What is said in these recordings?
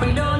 We don't.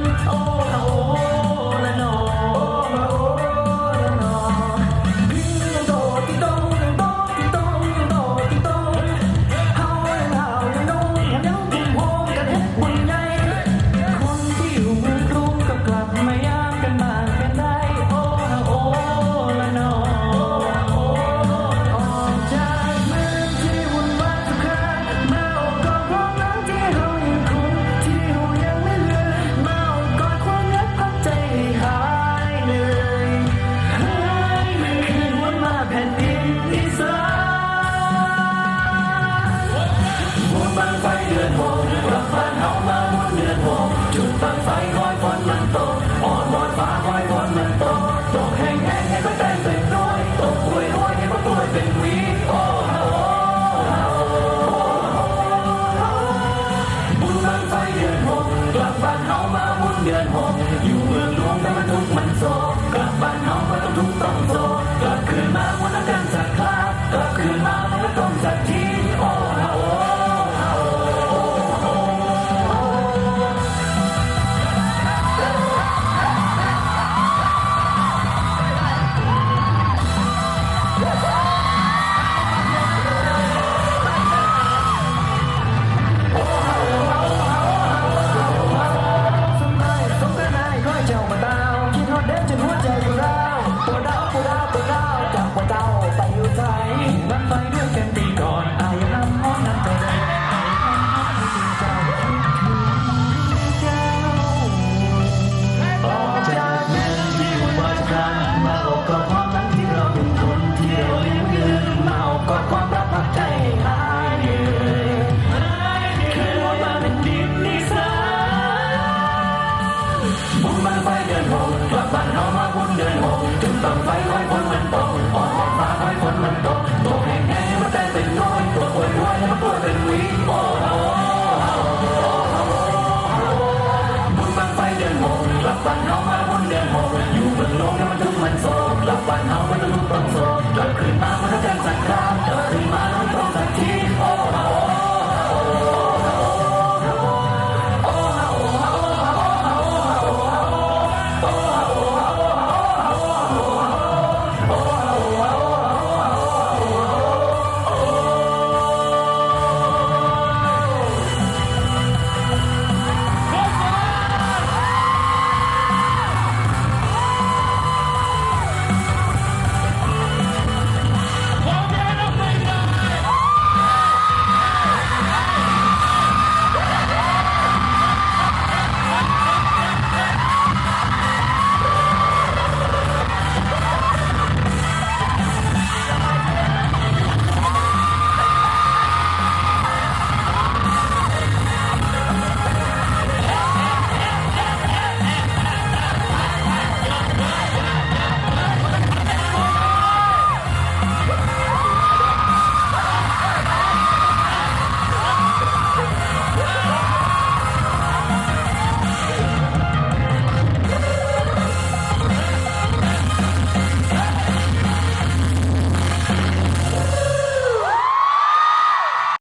อยู่เมืองหลวงแต่มันทุกข์มันโศกกลับบ้านน้องก็ต้องทุกข์ต้อง bang bang